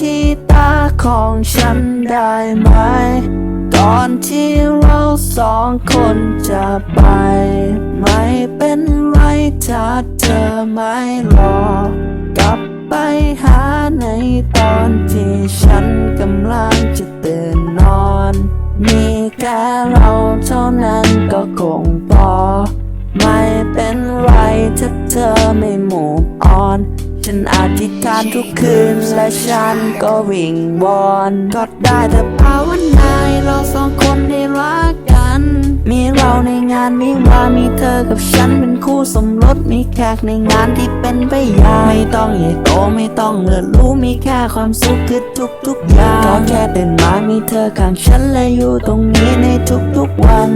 ที่ตาของฉันได้ไหมก่อนที่เราสองคนจะไป ไม่เป็นไรถ้าเธอไม่รอกลับไปหาในตอนที่ฉันกำลังจะตื่นนอน มีแค่เราเท่านั้นก็คงพอ ไม่เป็นไรถ้าเธอไม่หมูอ่อน ฉันอธิษฐานทุกคืนและฉันก็วิงวอนก็ได้แต่ภาวนาเราสองคนได้รักกัน มีเราในงานมีว่ามีเธอกับฉันเป็นคู่สมรสมีแขกในงานที่เป็นไปยาไม่ต้องใหญ่โตไม่ต้องเลิศรู้มีแค่ความสุขคือทุกทุกอย่างก็แค่ตื่นมามีเธอข้างฉันและอยู่ตรงนี้ในทุกๆวัน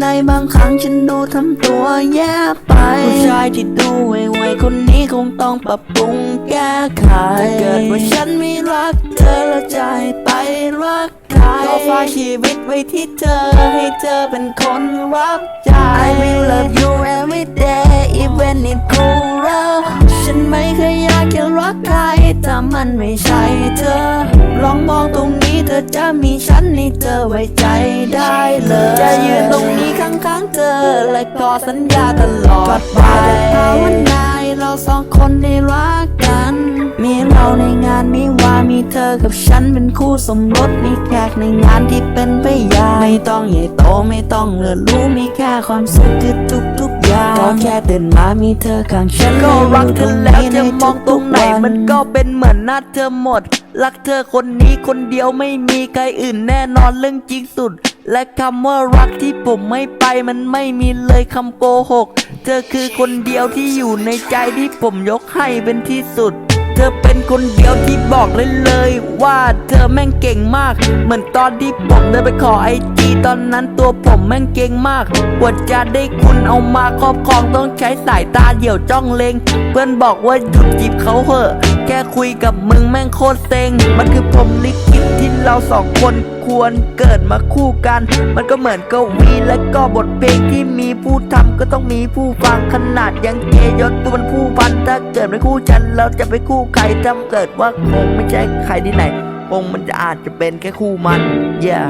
ในบางครั้งฉันดูทำตัวแย่ไปผู้ชายที่ดูไวๆคนนี้คงต้องปรับปรุงแก้ไขถ้าเกิดว่าฉันไม่รักเธอแล้วจะให้ไปรักใครก็ฝากชีวิตไว้ที่เธอให้เธอเป็นคนรับใจ I will love you every day even it cool ถ้ามันไม่ใช่เธอ ลองมองตรงนี้เธอจะมีฉันให้เธอไว้ใจได้เลย จะยืนตรงนี้ข้างๆเธอ และก็สัญญาตลอดไปภาวนาให้เราสองคนได้รักกัน มีเราในงานมีว่ามีเธอกับฉันเป็นคู่สมรสมีแขกในงานที่เป็นไปยางไม่ต้องใหญ่โตไม่ต้องเลิศรู้มีแค่ความสุขคือทุกๆ ก็แค่ตื่นมามีเธอข้างฉันก็รักเธอแล้วจะมองตรงไหนมันก็เป็นเหมือนหน้าเธอหมด รักเธอคนนี้คนเดียวไม่มีใครอื่นแน่นอนเรื่องจริงสุด และคำว่ารักที่ผมไม่ไปมันไม่มีเลยคำโกหก เธอคือคนเดียวที่อยู่ในใจที่ผมยกให้เป็นที่สุด เธอเป็นคนเดียวที่บอกเลยเลยว่าเธอแม่งเก่งมาก เหมือนตอนที่ผมเดินไปขอไอจีตอนนั้นตัวผมแม่งเก่งมากกว่าจะได้คุณเอามาครอบครองต้องใช้สายตาเดี่ยวจ้องเลง เพื่อนบอกว่าหยุดจีบเขาเหอะ แค่คุยกับมึงแม่งโคตรเซ็ง มันคือผมลิขิตที่เราสองคนควรเกิดมาคู่กัน มันก็เหมือนกวีและก็บทเพลงที่มีผู้ทำก็ต้องมีผู้ฟังขนาดยังเกยศตัวเป็นผู้พันถ้าเกิดไม่คู่ฉันเราจะไปคู่ใครถ้าเกิดว่าคงไม่ใช่ใครที่ไหนคงมันจะอาจจะเป็นแค่คู่มัน yeah